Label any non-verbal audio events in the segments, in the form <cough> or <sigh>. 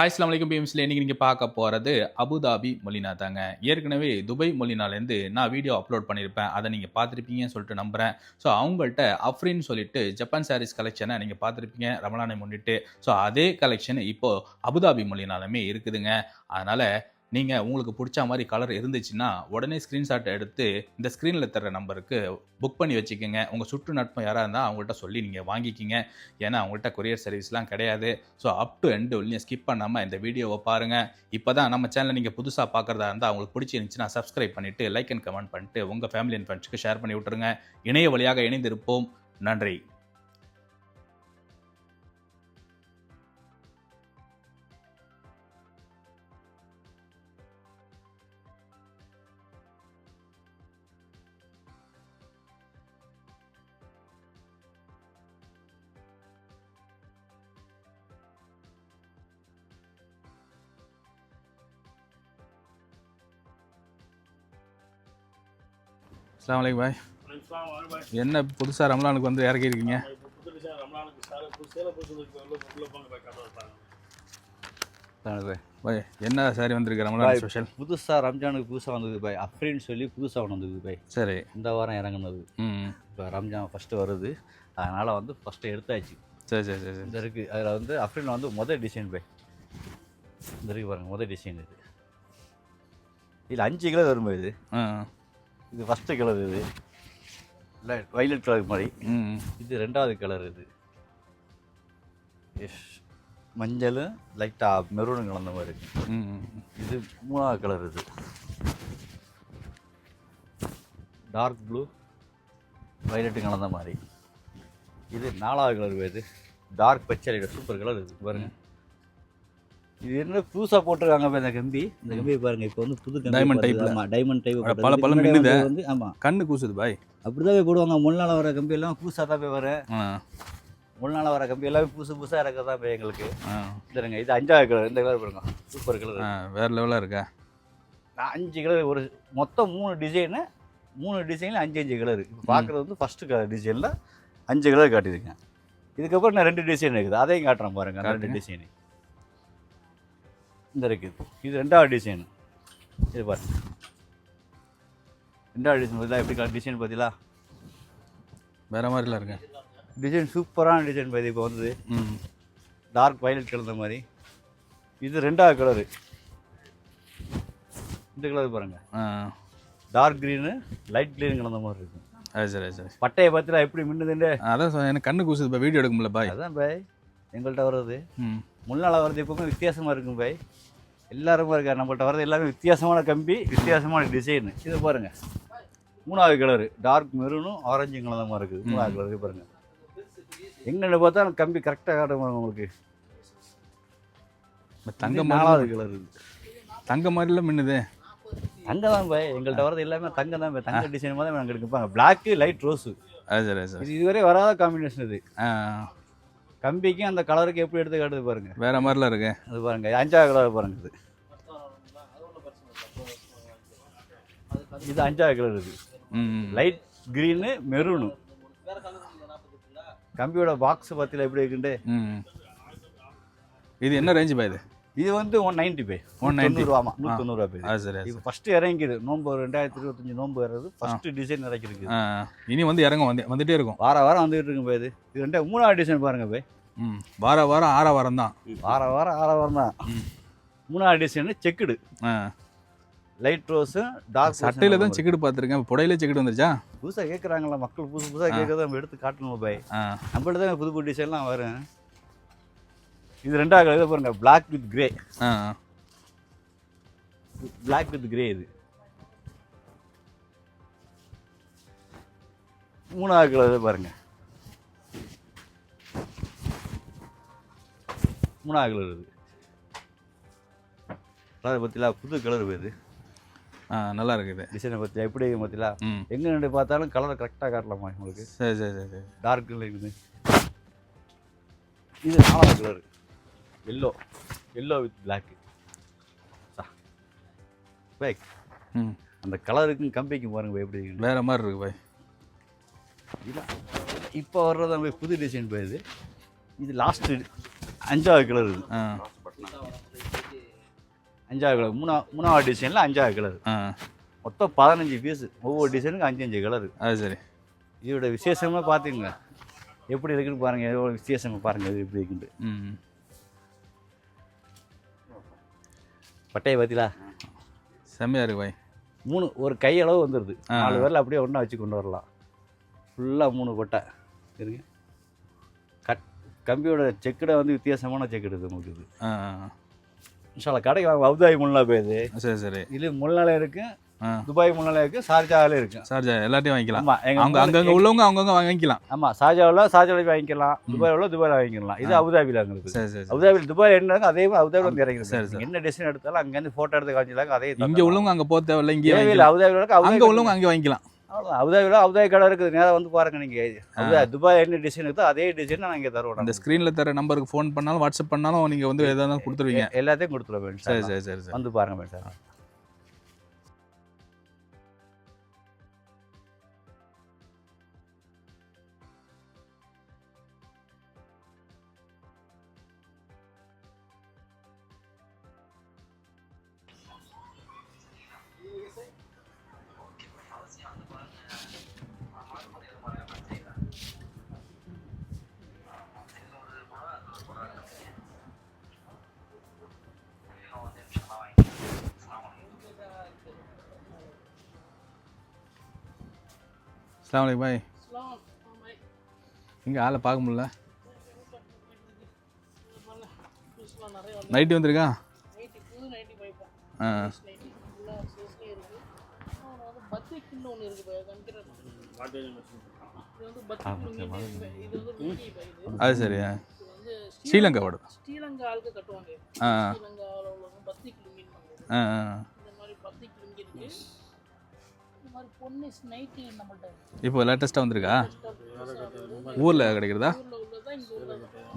Hi அஸ்லாம் வலைக்கம் பிஎம்சியில் இன்றைக்கி நீங்கள் பார்க்க போகிறது அபுதாபி மொழினா தாங்க ஏற்கனவே துபாய் மொலினாலேருந்து நான் வீடியோ அப்லோட் பண்ணியிருப்பேன். அதை நீங்கள் பார்த்துருப்பீங்கன்னு சொல்லிட்டு நம்புகிறேன் ஸோ அவங்கள்ட்ட அஃப்ரின்னு சொல்லிட்டு ஜப்பான் சாரீஸ் கலெக்ஷனை நீங்கள் பார்த்துருப்பீங்க. ரமலானை முன்னிட்டு. ஸோ அதே கலெக்ஷன் இப்போது அபுதாபி மொழினாலுமே இருக்குதுங்க. அதனால் நீங்கள் உங்களுக்கு பிடிச்ச மாதிரி கலர் இருந்துச்சுன்னா உடனே ஸ்க்ரீன்ஷாட் எடுத்து இந்த ஸ்க்ரீனில் தர நம்பருக்கு புக் பண்ணி வச்சுக்கோங்க. உங்கள் சுற்று நட்பம் யாராக இருந்தால் அவங்கள்ட்ட சொல்லி நீங்கள் வாங்கிக்கிங்க. ஏன்னா அவங்கள்ட்ட கொரியர் சர்வீஸ்லாம் கிடையாது. ஸோ அப் டு எண்டு நீங்கள் ஸ்கிப் பண்ணாமல் இந்த வீடியோவை பாருங்கள் இப்போ தான் நம்ம சேனலை நீங்கள் புதுசாக பார்க்குறதா இருந்தால் அவங்களுக்கு பிடிச்சிருந்துச்சுன்னா சப்ஸ்கிரைப் பண்ணிவிட்டு லைக் அண்ட் கமெண்ட் பண்ணிட்டு உங்கள் ஃபேமிலி அண்ட் ஃப்ரெண்ட்ஸுக்கு ஷேர் பண்ணி விட்டுருங்க. இணைய வழியாக இணைந்திருப்போம். நன்றி. அஸ்லாம் வலைக்கம் பாய். என்ன புதுசாக ரமலானுக்கு வந்து இறக்கி இருக்கீங்க போய் என்ன சாரி வந்திருக்கு ரமலான் ஸ்பெஷல் புதுசாக ரம்ஜானுக்கு புதுசாக வந்தது பாய். அஃப்ரின்னு சொல்லி புதுசாக ஒன்று வந்தது பாய். சரி. இந்த வாரம் இறங்குனது. ம் இப்போ ரம்ஜான் ஃபஸ்ட்டு வருது. அதனால் வந்து ஃபஸ்ட்டு எடுத்தாச்சு. சரி சரி சரி சரி. இந்த இருக்குது அதில் வந்து அஃப்ரின் வந்து முதல் டிசைன் பாய். இந்த இருக்கு பாருங்க முதல் டிசைன் இது. இதில் அஞ்சு கிலோ வரும் பாய் இது ஆ. இது ஃபஸ்ட்டு கலர் இது. இல்லை. வைலட் கலர் மாதிரி. ம் இது ரெண்டாவது கலர் இது. எஸ் மஞ்சளும் லைட்டாக மெரூனும் கலந்த மாதிரி இருக்கு. இது மூணாவது கலர் இது. டார்க் ப்ளூ வயலட்டு கலந்த மாதிரி. இது நாலாவது கலர் இது. டார்க் பச்சை சூப்பர் கலர் இது. பாருங்க. இது என்ன புதுசாக போட்டிருக்காங்க இந்த கம்பி. இந்த கம்பி பாருங்க இப்போ வந்து புது கம்பி Diamond போடுறது. type ல. ஆமா டைமண்ட் டைப் பல பல மின்னுதே. வந்து ஆமாம் கண்ணு கூசுது பாய். அப்படிதான் போய் போடுவாங்க முன்னாள் வர கம்பி எல்லாம் புதுசாக தான் போய் வர ஆ. முன்னாள் வர கம்பி எல்லாமே புதுசு புதுசாக இறக்க தான் போய் எங்களுக்கு. இதுங்க இது அஞ்சாவது கலர் இந்த கலர் பாருங்க. சூப்பர் கலர் வேறு லெவலாக இருக்கா? நான் அஞ்சு கலர் ஒரு மொத்தம் மூணு டிசைனு மூணு டிசைனில் அஞ்சு அஞ்சு கலர் இப்போ பார்க்குறது வந்து ஃபஸ்ட்டு கலர் டிசைனில் அஞ்சு கலர் காட்டியிருக்கேன். இதுக்கப்புறம் நான் ரெண்டு டிசைன் இருக்குது. அதையும் காட்டுறேன் பாருங்க அந்த ரெண்டு. டிசைனு இந்த இருக்குது. இது ரெண்டாவது டிசைன் இது பாருங்க. ரெண்டாவது டிசைன் பார்த்தீங்களா? எப்படி டிசைன் பார்த்தீங்களா? வேறு மாதிரிலாம் இருக்கா? டிசைன் சூப்பரான டிசைன் பார்த்து இப்போ வந்தது. ம். டார்க் வயலட் கலந்த மாதிரி. இது ரெண்டாவது கலரு இந்த கலர் பாருங்க. ஆ. டார்க் க்ரீனு லைட் க்ரீன் கலந்த மாதிரி இருக்கும் அது சரி சரி. பட்டையை பார்த்துலாம் எப்படி மின்னுதுன்னு? அதான் எனக்கு கண்ணு கூசுது பாய் வீடியோ எடுக்க முடியல பாய். அதான் பாய். எங்கள்கிட்ட வர்றது. ம். முன்னால் வர்றது எப்பவுமே வித்தியாசமாக இருக்கும் பாய். எல்லாருமே இருக்கார் நம்மள்ட்ட வர்றது எல்லாமே வித்தியாசமான கம்பி வித்தியாசமான டிசைனு இது பாருங்க. மூணாவது கலரு டார்க் மெரூனும் ஆரஞ்சும் கலந்த மாதிரி இருக்குது. மூணாவது கலர் இது பாருங்க எங்கே பார்த்தாலும் கம்பி கரெக்டாக காட்டும் பாருங்க உங்களுக்கு. தங்க நாலாவது கலர் தங்க மாதிரிலாம் மின்னுது. தங்கம் தான் பாய். எங்கள்கிட்ட வர்றது எல்லாமே தங்கம் தான் பாய். தங்க டிசைன் மாதிரி நாங்கள் எடுப்பாங்க பிளாக்கு லைட் ரோஸு இது இதுவரை வராத காம்பினேஷன் இது. கம்பிக்கும் அந்த கலருக்கு எப்படி எடுத்து காட்டுது பாருங்க. வேறு மாதிரிலாம் இருக்கு. அது பாருங்க அஞ்சாவது கலர் பாருங்க இது. இது அஞ்சாவது கலர் ம். லைட் க்ரீனு மெரூனு கம்பியோட பாக்ஸ் பத்தியில் எப்படி இருக்குண்டு இது என்ன ரேஞ்சு பாய் இது? இது வந்து ஒன் நைன்டி பே. 190. தொண்ணூறு ஆமாம் நூற்றி தொண்ணூறுவா பே. சரி இப்போ ஃபஸ்ட்டு இறங்கிது நோம்பு ரெண்டாயிரத்தி இருபத்தஞ்சி நோம்பு வர்றது ஃபஸ்ட்டு டிசைன் இறக்கிருக்கு இனி வந்து இறங்கும் வந்து வந்துட்டே இருக்கும். வார வாரம் வந்துகிட்டு இருக்கும் பே இது. இது ரெண்டே மூணாவது டிசைன் பாருங்க பே. ம் வார வாரம் ஆற வாரம் தான். வார வாரம் ஆற வாரம் தான். மூணாவது டிசைன் செக்குடு. லைட் ரோஸும் டார்க் சட்டையில தான் செக்குடு பார்த்துருக்கேன். புடையில செக்குடு வந்துருச்சா? புதுசாக கேட்குறாங்களா மக்கள் புதுசு புதுசாக கேட்கறத நம்ம எடுத்து காட்டணும் பாய் நம்மள்ட்ட தான் புது புது டிசைன்லாம் வரும். இது ரெண்டாவது கலர் இதை பாருங்க Black வித் கிரே ஆ. Black வித் கிரே இது. மூணாவது கலர் பாருங்க. மூணாவது கலர் இது. கலர் பற்றிலாம் புது கலர் இது. ஆ நல்லா இருக்குது டிசைனை பற்றி எப்படி பற்றிலாம் எங்கே நின்று பார்த்தாலும் கலர் கரெக்டாக காட்டலாமா உங்களுக்கு? சரி சரி சரி சரி. டார்க் இருக்குது இது. நாலாவது colour yellow yellow with black back ம் அந்த கலருக்கும் கம்பிக்கும் பாருங்க bhai, எப்படி இருக்கு வேற மாதிரி இருக்கு பாய் இப்போ வர்றது நம்ம புது டிசைன் போய் இது. இது லாஸ்ட்டு அஞ்சாவது கலர் இது. அஞ்சாவது கலர் மூணா மூணாவது டிசைனில் அஞ்சாவது கலர் ஆ. மொத்தம் பதினஞ்சு பீஸு ஒவ்வொரு டிசைனுக்கு அஞ்சு அஞ்சு கலர் அது சரி. இதோட விசேஷமாக பார்த்துங்க எப்படி இருக்குன்னு பாருங்கள் எவ்வளோ விசேஷமாக பாருங்கள் இது எப்படி இருக்குன்ட்டு. ம். பட்டையை பார்த்தீங்களா செம்மையா இருக்கு பாய். மூணு ஒரு கையளவு வந்துடுது. நாலு பேரில் அப்படியே ஒன்றா வச்சு கொண்டு வரலாம். ஃபுல்லாக மூணு கொட்டை இருங்க கட் கம்பியோட செக்கடை வந்து வித்தியாசமான செக்கடு இது உங்களுக்கு இது. இன்ஷால்லா கடைக்கு வாங்க அபுதாபி முல்லா போயுது சரி சரி. இது முன்னால இருக்கு. ஆ துபாய் முன்னால இருக்கு ஷார்ஜாவில் இருக்கு. சார்ஜா எல்லாத்தையும் வாங்கிக்கலாம். ஆமா எங்க அவங்க அங்கங்க உள்ளவங்க அவங்கவுங்க வாங்கிக்கலாம். ஆமா ஷார்ஜாவில் ஷார்ஜாவில் வாங்கிக்கலாம். துபாயில் உள்ள துபாயில் வாங்கிக்கலாம். இது. அபுதாபியில் அங்கே இருக்குது. சரி சரி சரி. அபுதாபியில் துபாயில் என்ன அதே அபுதாபியில் வந்து சரி, இறங்கிருக்கு சரி. என்ன டிசைன் எடுத்தாலும் அங்கேருந்து ஃபோட்டோ எடுத்து காமிச்சிருக்காங்க அதே இங்க உள்ளவங்க அங்க போக தேவையில்ல இங்கே வாங்கிக்கலாம். அபுதாபியில் அங்க உள்ளவங்க அங்கே வாங்கிக்கலாம். அபுதாபியில் அபுதாபி கடை இருக்குது. நேராக வந்து பாருங்க நீங்க. துபாய் என்ன டிசைன் இருக்கோ அதே டிசைன் நான் இங்கே தருவோம் அந்த ஸ்க்ரீன்ல தர நம்பருக்கு ஃபோன் பண்ணாலும் வாட்ஸ்அப் பண்ணாலும் நீங்க வந்து எதா இருந்தாலும் கொடுத்துருவீங்க. எல்லாத்தையும் கொடுத்துருவேன் சரி. சார் சரி சரி சரி. வந்து பாருங்க மேடம் அஸ்லாம் வலைக்கம் பாய் இங்க ஆளை பார்க்க முடில நைட்டு வந்திருக்கா நைட்டி ஆ அது சரி ஆ. இது ஸ்ரீலங்கா வாடு ஸ்ரீலங்கா ஆளுக்கு கட்டுவாங்க இது. ஆ ஸ்ரீலங்காவில் உள்ளவங்க பத்திக்கு லுங்கின்னு ஆ ஆ. இந்த மாதிரி பத்திக்கு லுங்கி இருக்கு இப்போ லேட்டஸ்ட்டாக வந்திருக்கா? ஊர்ல கிடைக்கிறதா?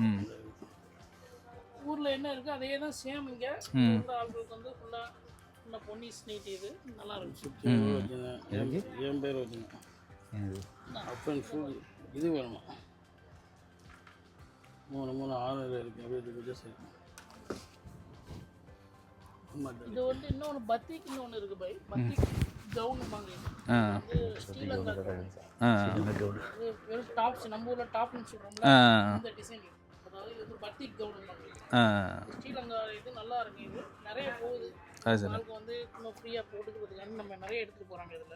ம். ஊர்ல என்ன இருக்கு? அதே தான் சேம் இங்க. ஆளுங்களுக்கு வந்து ஃபுல்லா ஃபுல்லா பொன்னிஸ் நைட்டி இது நல்லா இருக்கு. என் பேர் வச்சுங்க அப்பன் ஃபுல் இது வேணுமா? மூணு மூணு ஆறு இருக்கு. அப்படியே இது வந்து இன்னொன்று பத்திக் இன்னொன்று இருக்கு பை பத்திக் டாப்ஸ் நம்ம ஊர்ல டாப்னு சொல்றோம்ல ஆ. இந்த டிசைன் அதாவது இது வந்து பத்திக் கவுன் ஸ்ரீலங்கா இது நல்லா இருக்கு. இது நிறைய போகுது. அது சரி. வந்து இன்னும் ஃப்ரீயாக போட்டுக்கிறதுக்காக நம்ம நிறைய எடுத்துட்டு போறாங்க இதுல.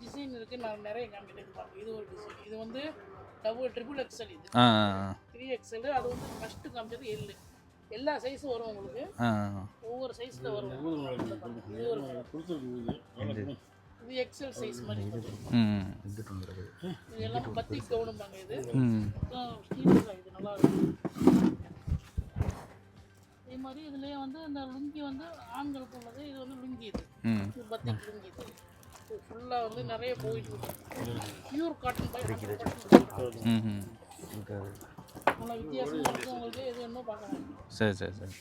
டிசைன் இருக்கு. நான் நிறைய காமிக்கிட்டு பாருங்க. இது ஒரு டிசைன் இது வந்து டபுள் ட்ரிபிள் எக்ஸல் இது. ஆ. த்ரீ எக்ஸல் அது வந்து ஃபர்ஸ்ட் காமிச்சது எல் எல்லா சைஸும் வரும் உங்களுக்கு. ஒவ்வொரு சைஸ்ல வரும். இது எக்ஸல் சைஸ் மாதிரி இது எல்லாமே பத்தி கவுனும்பாங்க இது. இது நல்லா இருக்கும். அதே மாதிரி இதுலயே வந்து இந்த லுங்கி வந்து ஆண்களுக்கு உள்ளது இது வந்து லுங்கி இது. பத்தி லுங்கி இது. ஃபுல்லாக வந்து நிறைய போயிட்டு பியூர் காட்டன் பை சரி சரி சரி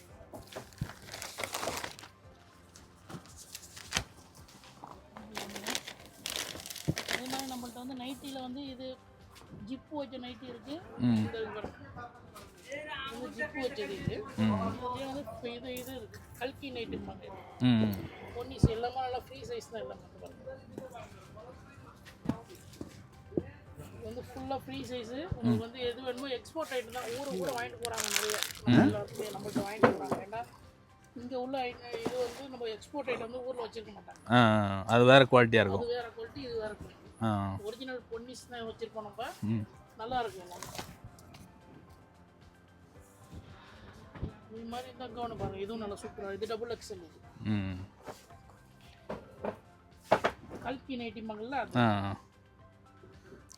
அதே மாதிரி நம்மள்ட்ட வந்து நைட்டியில் வந்து இது ஜிப்பு வச்ச நைட்டி இருக்கு இந்த இது ஜிப்பு வச்சது இது வந்து இப்ப இது இது இருக்கு கல்கி நைட்டும்பாங்க ம் பொன்னிஸ் எல்லாமே நல்லா ஃப்ரீ சைஸ் தான் எல்லாமே இது வந்து ஃபுல்லாக ஃப்ரீ சைஸு உங்களுக்கு வந்து எது வேணுமோ எக்ஸ்போர்ட் ஐட்டம் தான். ஊருக்கு கூட வாங்கிட்டு போகிறாங்க நிறைய. நம்மள்ட்ட வாங்கிட்டு போகிறாங்க ஏன்னா இங்கே உள்ள இது வந்து நம்ம எக்ஸ்போர்ட் ஐட்டம் வந்து ஊரில் வச்சிருக்க மாட்டாங்க. அது வேற குவாலிட்டியாக இருக்கும். அது வேற குவாலிட்டி இது வேற குவாலிட்டி ஒரிஜினல் பொன்னிஸ் தான் வச்சிருப்போம் நம்ம. நல்லா இருக்கு எல்லாம். இது மாதிரி தான் கவனம் பாருங்க. இதுவும் நல்லா சூப்பராக இது டபுள் எக்ஸல் இது. கல்கி நைட்டிம்பாங்கல்ல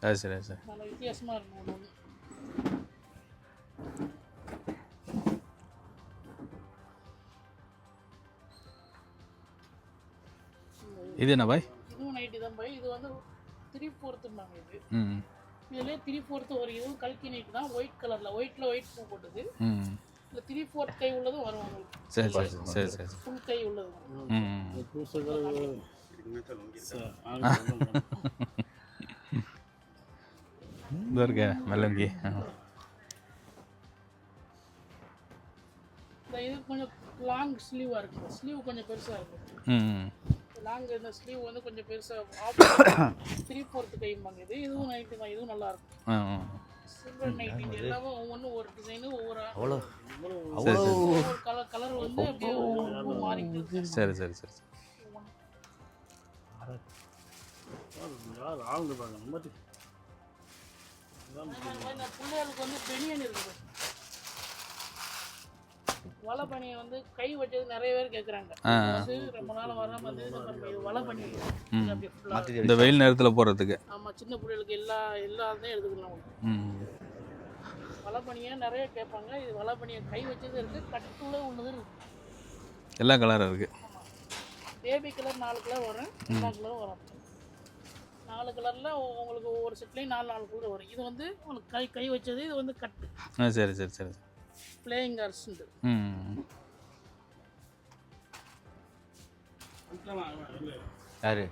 அது சரி அது சரி. நல்ல வித்தியாசமாக இருக்கும் ஒன்று ஒன்று இது என்ன பாய்? இதுவும் நைட்டி தான் போய். இது வந்து த்ரீ ஃபோர்த்தும்பாங்க இது. ம். இதுலேயே த்ரீ ஃபோர்த்து ஒரு இதுவும் கல்கி நைட்டு தான். ஒயிட் கலரில் ஒயிட்டில் ஒயிட் பூ போட்டது. ம். இந்த த்ரீ ஃபோர்த் கை உள்ளதும் வரும் உங்களுக்கு. சரி சரி சரி சரி சரி. ஃபுல் கை உள்ளது வரும். ம் <laughs> சார் மெல்லங்கி. ஆ. இந்த இந்த இது கொஞ்சம் லாங் ஸ்லீவாக இருக்குது ஸ்லீவ் கொஞ்சம் பெருசாக இருக்குது ம் லாங் இந்த ஸ்லீவ் வந்து கொஞ்சம் பெருசாக த்ரீ ஃபோர்த்து கைம்பாங்க இது இதுவும் நைட்டு தான். இதுவும் நல்லா இருக்கும். சில்வர் நைட் இது எல்லாமே ஒவ்வொன்றும் ஒரு டிசைனு ஒவ்வொரு அவ்வளோ. சரி சரி. கலர் கலர் வந்து அப்படியே மாறிக்கிட்டு இருக்கு. சரி சரி சரி பிள்ளைகளுக்கு வந்து பெனியன் இருக்குது. வலை பனியை வந்து கை வச்சது நிறைய பேர் கேட்குறாங்க ரொம்ப நாள் வராம வந்து நம்ம இது. வலை பனி இந்த வெயில் நேரத்தில் போகிறதுக்கு ஆமாம் சின்ன பிள்ளைகளுக்கு எல்லா எல்லா இதையும் எடுத்துக்கலாம் ம். வலை பனியை நிறைய கேட்பாங்க. இது வலை பனியை கை வச்சது இருக்குது கட்டுள்ள உள்ளது இருக்கு. எல்லா கலரும் இருக்குது பேபி கலர் நாலு கலர் வரும் எல்லா கலரும் வரும். நாலு கலரில் உங்களுக்கு ஒவ்வொரு செட்லேயும் நாலு நாலு கலர் வரும். இது வந்து உங்களுக்கு கை கை வச்சது இது வந்து கட்டு ஆ சரி சரி சரி. பிளேயிங் ம் யாரு?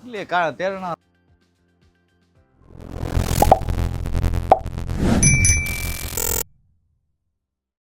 இல்லையே கா தேவைன்னா